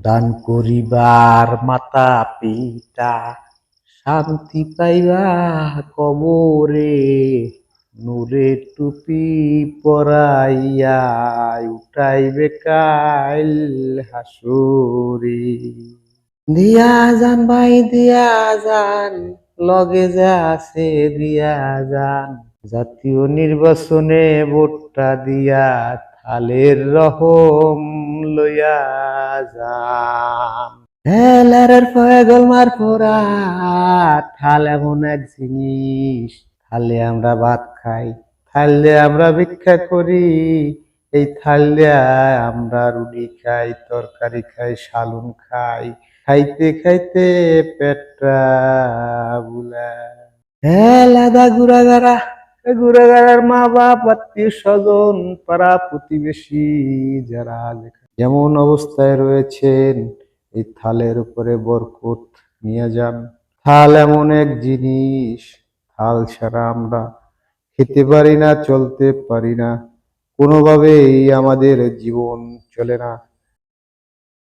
দান করিবার মাতা পিতা শান্তি পাইবা কবরে নূরে টুপি পরাইয়া উঠাইবে কাইল হাসুরি। দিয়া যান ভাই, দিয়া যান, লগে যা আছে দিয়া যান। জাতীয় নির্বাচনে ভোটটা দিয়া থালের রহম লইয়া যান হেলারের ফয়গল মার ফোরা থাল এমন এক জিনিস। থালে আমরা ভাত খাই, থালে আমরা ভিক্ষা করি। এই থালে আমরা রুটি খাই, তরকারি খাই শালুন খাই। খাইতে খাইতে পেটটা বুলা। হ্যাঁ লাদা গুড়াগাড়া গুড়াগাড়ার মা বাপ আত্মীয় স্বজন পাড়া প্রতিবেশী যারা যেমন অবস্থায় রয়েছেন এই থালের উপরে বরকত, নিয়ে যান। থাল এমন এক জিনিস, থাল ছাড়া আমরা খেতে পারি না, চলতে পারি না। কোনোভাবেই আমাদের জীবন চলে না।